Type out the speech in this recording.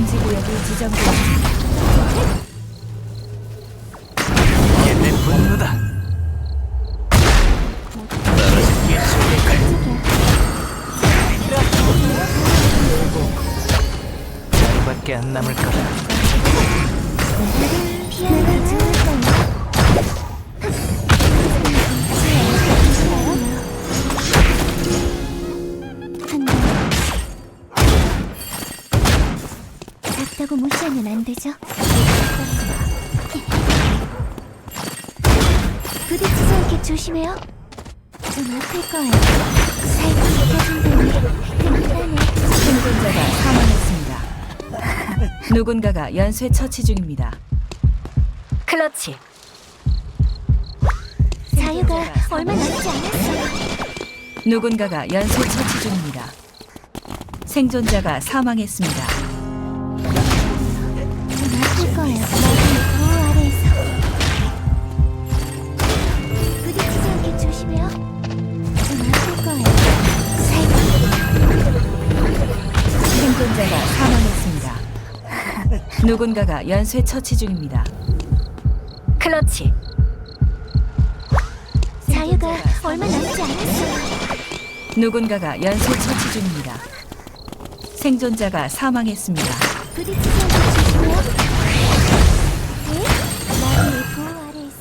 금지 구역이 지정되었습니다. 이게 분노다. 밖에 안 남을 거라. 네, 작다고 무시하면 안 되죠? 부딪히지 않게 조심해요. 좀 아플 거예요. 살짝 느껴진다니 든든하네. 생존자가 사망했습니다. 누군가가 연쇄 처치 중입니다. 클러치. 자유가 얼마 남지 않았어요. 누군가가 연쇄 처치 중입니다. 생존자가 사망했습니다. 생존자가 사망했습니다. 누군가가 연쇄 처치 중입니다. 클러치. 자유가 얼마 남지 않았어요. 누군가가 연쇄 처치 중입니다. 생존자가 사망했습니다. 부딪히지 않게 조심해요.